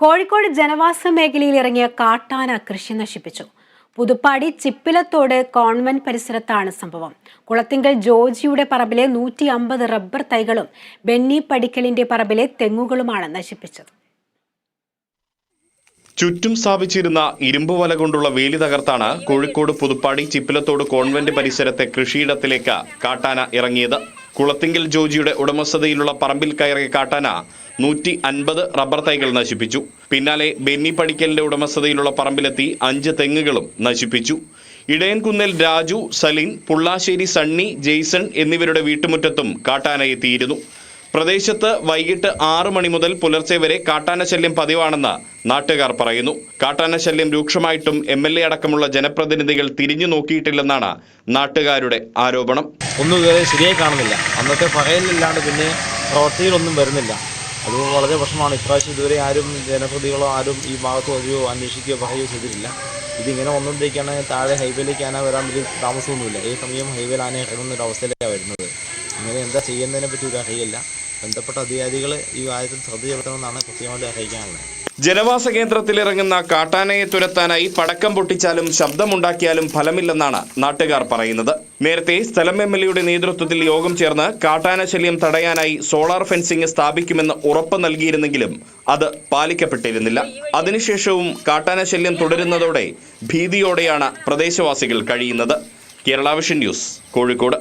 കോഴിക്കോട് ജനവാസ മേഖലയിൽ ഇറങ്ങിയ കാട്ടാന കൃഷി നശിപ്പിച്ചു. പുതുപ്പാടി ചിപ്പിലത്തോട് കോൺവെന്റ് പരിസരത്താണ് സംഭവം. കുളത്തിങ്കൽ ജോജിയുടെ പറമ്പിലെ നൂറ്റി അമ്പത് റബ്ബർ തൈകളും ബെന്നി പടിക്കലിന്റെ പറമ്പിലെ തെങ്ങുകളുമാണ് നശിപ്പിച്ചത്. ചുറ്റും സ്ഥാപിച്ചിരുന്ന ഇരുമ്പ് വല കൊണ്ടുള്ള വേലി തകർത്താണ് കോഴിക്കോട് പുതുപ്പാടി ചിപ്പിലത്തോട് കോൺവെന്റ് പരിസരത്തെ കൃഷിയിടത്തിലേക്ക് കാട്ടാന ഇറങ്ങിയത്. കുളത്തിങ്കൽ ജോജിയുടെ ഉടമസ്ഥതയിലുള്ള പറമ്പിൽ കയറിയ കാട്ടാന നൂറ്റി അൻപത് റബ്ബർ തൈകൾ നശിപ്പിച്ചു. പിന്നാലെ ബെന്നി പടിക്കലിന്റെ ഉടമസ്ഥതയിലുള്ള പറമ്പിലെത്തി അഞ്ച് തെങ്ങുകളും നശിപ്പിച്ചു. ഇടയൻകുന്നൽ രാജു സലീൻ പുള്ളാശ്ശേരി സണ്ണി ജെയ്സൺ എന്നിവരുടെ വീട്ടുമുറ്റത്തും കാട്ടാന എത്തിയിരുന്നു. പ്രദേശത്ത് വൈകിട്ട് ആറു മണി മുതൽ പുലർച്ചെ വരെ കാട്ടാന ശല്യം പതിവാണെന്ന് നാട്ടുകാർ പറയുന്നു. കാട്ടാന ശല്യം രൂക്ഷമായിട്ടും എം എൽ എ അടക്കമുള്ള ജനപ്രതിനിധികൾ തിരിഞ്ഞു നോക്കിയിട്ടില്ലെന്നാണ് നാട്ടുകാരുടെ ആരോപണം. ഒന്നും ഇതുവരെ ശരിയായി കാണുന്നില്ല. അന്നത്തെ പറയലില്ലാണ്ട് പിന്നെ പ്രവർത്തികളൊന്നും വരുന്നില്ല. അത് വളരെ പ്രശ്നമാണ്. ഇപ്രാവശ്യം ഇതുവരെ ആരും ജനപ്രതികളോ ആരും ഈ ഭാഗത്ത് വരികയോ അന്വേഷിക്കുകയോ പറയുകയോ ചെയ്തിട്ടില്ല. ഇതിങ്ങനെ വന്നുകൊണ്ടിരിക്കുകയാണ്. താഴെ ഹൈവേയിലേക്ക് ആന വരാൻ വലിയ താമസമൊന്നുമില്ല. ഈ സമയം ഹൈവേയിൽ ആന ഇറങ്ങുന്ന ഒരു അവസ്ഥയിലാണ് വരുന്നത്. ഇങ്ങനെ എന്താ ചെയ്യുന്നതിനെ പറ്റി ഒരു അറിയില്ല. ബന്ധപ്പെട്ട അധികാരികൾ ഈ കാര്യത്തിൽ ശ്രദ്ധ ചെലുത്തണമെന്നാണ് കൃത്യമായിട്ട് അറിയിക്കാനുള്ളത്. ജനവാസ കേന്ദ്രത്തിൽ ഇറങ്ങുന്ന കാട്ടാനയെ തുരത്താനായി പടക്കം പൊട്ടിച്ചാലും ശബ്ദമുണ്ടാക്കിയാലും ഫലമില്ലെന്നാണ് നാട്ടുകാർ പറയുന്നത്. നേരത്തെ സ്ഥലം എം എൽ എയുടെ നേതൃത്വത്തിൽ യോഗം ചേർന്ന് കാട്ടാന ശല്യം തടയാനായി സോളാർ ഫെൻസിംഗ് സ്ഥാപിക്കുമെന്ന് ഉറപ്പ് നൽകിയിരുന്നെങ്കിലും അത് പാലിക്കപ്പെട്ടിരുന്നില്ല. അതിനുശേഷവും കാട്ടാന ശല്യം തുടരുന്നതോടെ ഭീതിയോടെയാണ് പ്രദേശവാസികൾ കഴിയുന്നത്. കേരളാവിഷൻ ന്യൂസ് കോഴിക്കോട്.